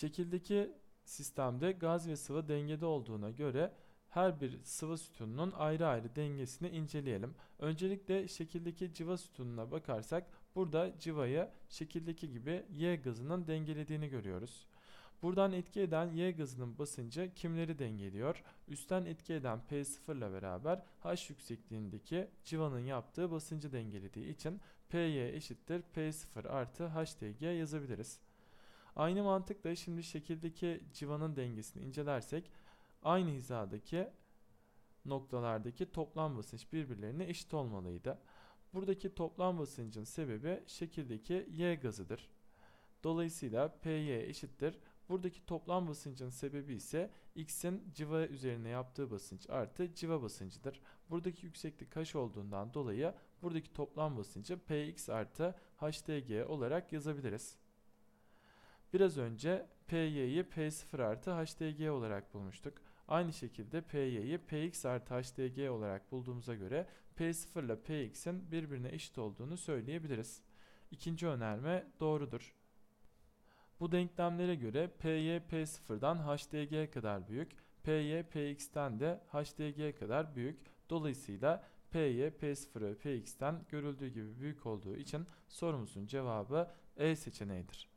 Şekildeki sistemde gaz ve sıvı dengede olduğuna göre her bir sıvı sütununun ayrı ayrı dengesini inceleyelim. Öncelikle şekildeki civa sütununa bakarsak burada civayı şekildeki gibi Y gazının dengelediğini görüyoruz. Buradan etki eden Y gazının basıncı kimleri dengeliyor? Üstten etki eden P0 ile beraber H yüksekliğindeki civanın yaptığı basıncı dengelediği için PY eşittir P0 artı HDG yazabiliriz. Aynı mantıkla şimdi şekildeki civanın dengesini incelersek aynı hizadaki noktalardaki toplam basınç birbirlerine eşit olmalıydı. Buradaki toplam basıncın sebebi şekildeki Y gazıdır. Dolayısıyla PY eşittir. Buradaki toplam basıncın sebebi ise X'in civa üzerine yaptığı basınç artı civa basıncıdır. Buradaki yükseklik H olduğundan dolayı buradaki toplam basıncı Px artı HDG olarak yazabiliriz. Biraz önce PY'yi P0 artı HDG olarak bulmuştuk. Aynı şekilde PY'yi Px artı HDG olarak bulduğumuza göre P0 ile Px'in birbirine eşit olduğunu söyleyebiliriz. İkinci önerme doğrudur. Bu denklemlere göre PY P0'dan HDG kadar büyük, PY Px'ten de HDG kadar büyük. Dolayısıyla PY P0 ve Px'ten görüldüğü gibi büyük olduğu için sorumuzun cevabı E seçeneğidir.